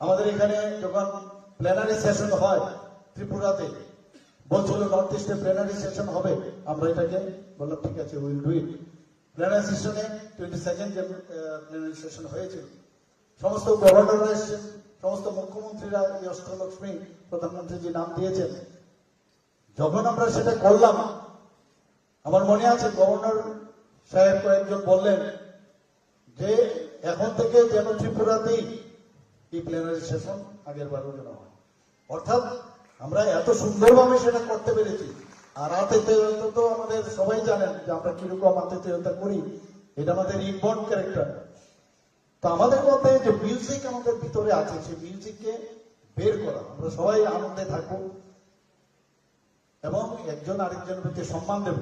আমাদের এখানে যখন প্ল্যানারি সেশন হয় ত্রিপুরাতে বলছিল নর্থ ইস্টে প্ল্যানারি সেশন হবে, আমরা এটাকে বললাম, ঠিক আছে উইল ডু ইট প্ল্যানারি সেশনে টোয়েন্টি সেকেন্ড যে প্ল্যানারি সেশন হয়েছিল, সমস্ত গভর্নররা এসেছেন, সমস্ত মুখ্যমন্ত্রীরা এই অষ্টলক্ষ্মী প্রধানমন্ত্রী যে নাম দিয়েছেন। যখন আমরা সেটা করলাম, আমার মনে আছে গভর্নর সাহেব কয়েকজন বললেন যে, এখন থেকে যেন ত্রিপুরাতেই সেশন আগের বারও যেন হয়। অর্থাৎ আমরা এত সুন্দরভাবে সেটা করতে পেরেছি। আর তো আমাদের সবাই জানেন যে আমরা কীরকম করি, এটা আমাদের ক্যারেক্টার তো আমাদের মধ্যে যে মিউজিক আমাদের ভিতরে আছে, সেই মিউজিককে বের করা। আমরা সবাই আনন্দে থাকব এবং একজন আরেকজনের প্রতি সম্মান দেব।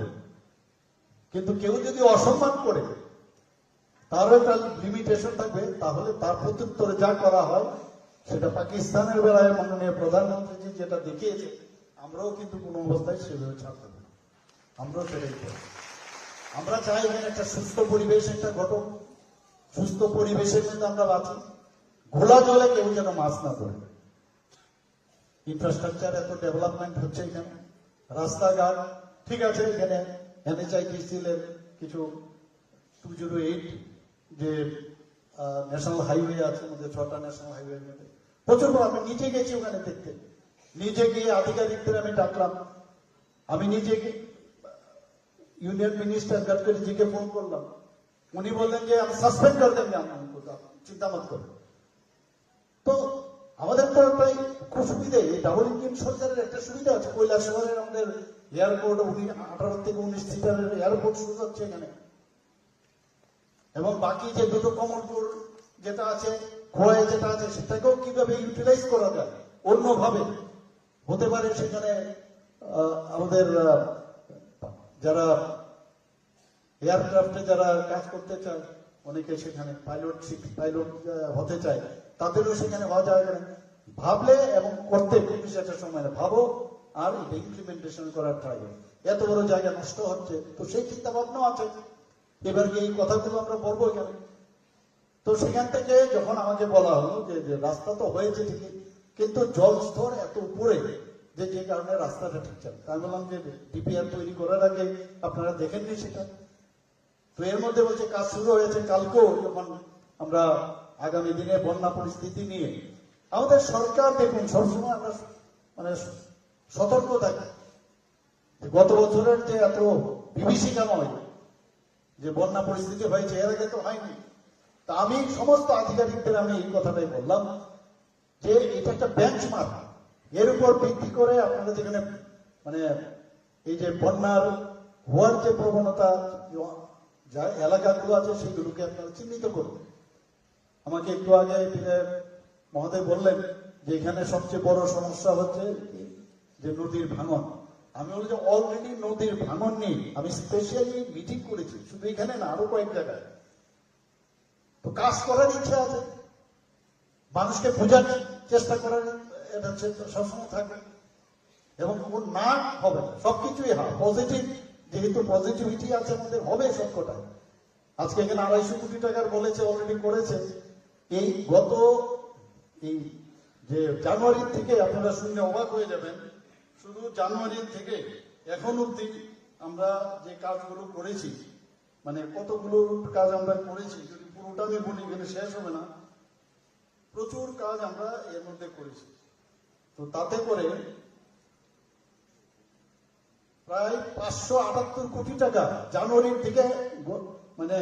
কিন্তু কেউ যদি অসম্মান করে তারও একটা লিমিটেশন থাকবে, তাহলে তার প্রত্যুত্তরে যা করা হয়, সেটা পাকিস্তানের বেলায় মাননীয় প্রধানমন্ত্রীজি যেটা দেখিয়েছে আমরাও কিন্তু কোনো অবস্থায় সেভাবে ছাড়তে না। আমরাও সেটাই করব আমরা চাই এখানে একটা সুস্থ পরিবেশ একটা ঘটক সুস্থ পরিবেশের মধ্যে আমরা বাঁচি। ঘোলা জলে কেউ যেন মাছ না ধরে। ইনফ্রাস্ট্রাকচার এত ডেভেলপমেন্ট হচ্ছে এখানে। রাস্তাঘাট, ঠিক আছে, এখানে এনএচআইটিসিল এর কিছু টু জিরো এইট যে ন্যাশনাল হাইওয়ে আছে, আমাদের ছটা ন্যাশনাল হাইওয়ে মধ্যে। প্রচুর বড়, আমি নিজে গেছি ওখানে দেখতে। নিজে গিয়ে আধিকারিকদের আমি ডাকলাম। আমি নিজে ইউনিয়ন মিনিস্টার গডকরিজিকে ফোন করলাম। উনি বললেন যে, আমি সাসপেন্ড করে দেবেন আপনার চিন্তা মত করে। তো, আমাদের তো প্রায় খুব সুবিধে ডাবল ইঞ্জিন সরকারের একটা সুবিধা আছে। কৈলাস শহরের আমাদের এয়ারপোর্ট উনি আঠারো থেকে উনিশ সিটারের এয়ারপোর্ট শুরু হচ্ছে এখানে। এবং বাকি যে দুটো কমলপুর যেটা আছে, খোয়াই যেটা আছে, সেটাকেও কীভাবে ইউটিলাইজ করা যায়? অন্যভাবে হতে পারে সেখানে আমাদের যারা এয়ারক্রাফটে যারা কাজ করতে চায়, অনেকে সেখানে পাইলট পাইলট হতে চায়, তাদেরও সেখানে হওয়া যাবে না ভাবলে এবং করতে খুব একটা সময় ভাবো আর ইমপ্লিমেন্টেশন করার ট্রাই এত বড় জায়গা নষ্ট হচ্ছে, তো সেই চিন্তা ভাবনাও আছে। এবার কি এই কথাগুলো আমরা বলব কেন? তো সেখান থেকে যখন আমাকে বলা হলো যে রাস্তা তো হয়েছে ঠিকই, কিন্তু জল স্তর এত উপরে যে যে কারণে রাস্তাটা ঠিক চলে আমি বললাম যে ডিপিআর তৈরি করার আগে আপনারা দেখেননি সেটা। তো এর মধ্যে বলছে, কাজ শুরু হয়েছে কালকেও, যখন আমরা আগামী দিনে বন্যা পরিস্থিতি নিয়ে। আমাদের সরকার দেখুন, সবসময় আমরা মানে সতর্ক থাকি। গত বছরের যে এত বিভীষিকাময় যে বন্যা পরিস্থিতি হয়েছে, এর আগে তো হয়নি। তা আমি সমস্ত আধিকারিকদের আমি এই কথাটাই বললাম যে এটা একটা বেঞ্চমার্ক এর উপর ভিত্তি করে আপনারা যেখানে মানে এই যে বন্যার হওয়ার যে প্রবণতা, যা এলাকাগুলো আছে, সেগুলোকে আপনারা চিহ্নিত করুন। আমাকে একটু আগে মহোদয় বললেন যে এখানে সবচেয়ে বড় সমস্যা হচ্ছে যে নদীর ভাঙন। আমি বলি যে অলরেডি নদীর ভাঙন নেই। আমি স্পেশালি মিটিং করেছি। শুধু এখানে না, আরও কয়েক জায়গায়। তো কাজ করার ইচ্ছা আছে। মানুষকে বোঝার চেষ্টা করার এটা সবসময় থাকবে। এবং ও না হবে সবকিছুই হয় পজিটিভ যেহেতু পজিটিভিটি আছে আমাদের, হবে সবকটা আজকে এখানে আড়াইশো কোটি টাকার বলেছে অলরেডি করেছে। এই গত, এই যে জানুয়ারি থেকে আপনারা শুনে অবাক হয়ে যাবেন শুধু জানুয়ারি থেকে এখন অব্দি আমরা যে কাজগুলো করেছি মানে কতগুলো কাজ আমরা করেছি, যদি পুরোটা আমি বলি গেলে শেষ হবে না, প্রচুর কাজ আমরা এর মধ্যে করেছি। তো তাতে করে প্রায় পাঁচশো আটাত্তর কোটি টাকা জানুয়ারির থেকে মানে